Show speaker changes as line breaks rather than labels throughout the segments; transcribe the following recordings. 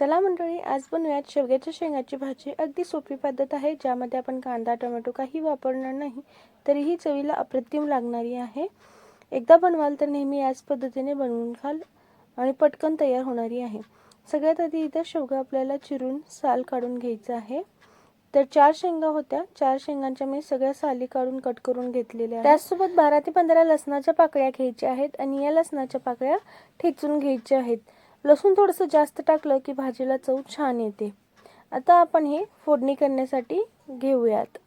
चला मंडळी आज बनवूयात शेवग्याच्या शेंगाची भाजी. अगदी सोपी पद्धत आहे ज्यामध्ये आपण कांदा टोमॅटो काही वापरणार नाही तरीही चवीला अप्रतिम लागणारी आहे. एकदा बनवाल तर नेहमी याच पद्धतीने बनवून खाल आणि पटकन तयार होणारी आहे. सगळ्यात आधी इथं शेवगा आपल्याला चिरून साल काढून घ्यायचं आहे. तर चार शेंगा होत्या. चार शेंगांच्या मी सगळ्या साली काढून कट करून घेतलेल्या त्याचसोबत बारा ते पंधरा लसणाच्या पाकळ्या घ्यायच्या आहेत आणि या लसणाच्या पाकळ्या ठेचून घ्यायच्या आहेत. लसूण थोडंसं जास्त टाकलं की भाजीला चव छान येते. आता आपण हे फोडणी करण्यासाठी घेऊयात.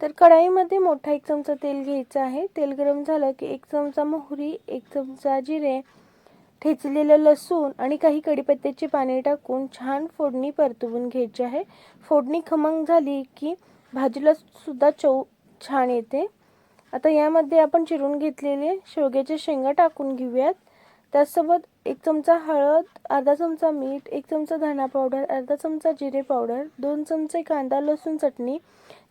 तर कढाईमध्ये मोठा एक चमचा तेल घ्यायचं आहे. तेल गरम झालं की एक चमचा मोहरी एक चमचा जिरे ठेचलेलं लसूण आणि काही कढीपत्त्याची पाने टाकून छान फोडणी परतवून घ्यायची आहे. फोडणी खमंग झाली की भाजीला सुद्धा चव छान येते. आता यामध्ये आपण चिरून घेतलेले शेवग्याचे शेंगा टाकून घेऊयात. त्याचसोबत एक चमचा हळद अर्धा चमचा मीठ एक चमचा धना पावडर अर्धा चमचा जिरे पावडर दोन चमचे कांदा लसूण चटणी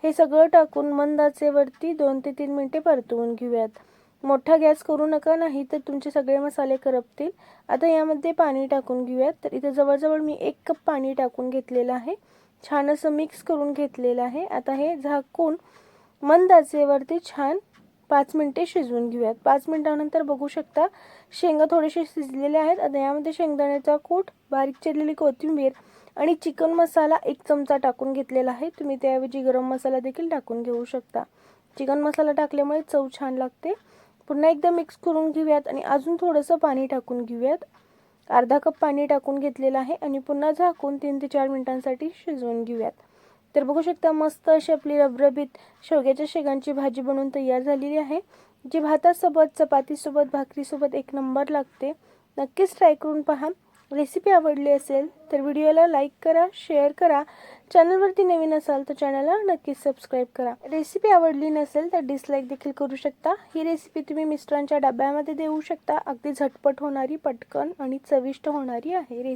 हे सगळं टाकून मंदाचेवरती दोन ते तीन मिनटे परतवून घेऊयात. मोठा गॅस करू नका नाही तर तुमचे सगळे मसाले करपतील. आता यामध्ये पाणी टाकून घेऊयात. तर इथे जवळजवळ मी एक कप पाणी टाकून घेतलेलं आहे. छान असं मिक्स करून घेतलेलं आहे. आता हे झाकून मंद आचेवरती छान पाच मिनटे शिजवून घेऊयात. पाच मिनटानंतर बघू शकता शेंगा थोडेसे शिजलेले आहेत. आता यामध्ये शेंगदाण्याचा कूट बारीक चिरलेली कोथिंबीर आणि चिकन मसाला एक चमचा टाकून घेतलेला आहे. तुम्ही त्याऐवजी गरम मसाला देखील टाकून घेऊ शकता. चिकन मसाला टाकल्यामुळे चव छान लागते. पुन्हा एकदा मिक्स करून घेऊयात आणि अजून थोडंसं पाणी टाकून घेऊयात. अर्धा कप पाणी टाकून घेतलेलं आहे आणि पुन्हा झाकून तीन ते चार मिनिटांसाठी शिजवून घेऊयात. तर बघू शकता मस्त अशी आपली रबरबीत शेवग्याच्या शेंगांची भाजी बनवून तयार झालेली आहे जी भातासोबत चपातीसोबत भाकरीसोबत एक नंबर लागते. नक्कीच ट्राय करून पहा. रेसिपी आवडली असेल तर व्हिडिओला लाईक करा शेअर करा. चॅनलवरती नवीन असाल तर चॅनलला नक्कीच सबस्क्राईब करा. रेसिपी आवडली नसेल तर डिसलाईक देखील करू शकता. ही रेसिपी तुम्ही मिस्टरांच्या डब्यामध्ये देऊ शकता. अगदी झटपट होणारी पटकन आणि चविष्ट होणारी आहे.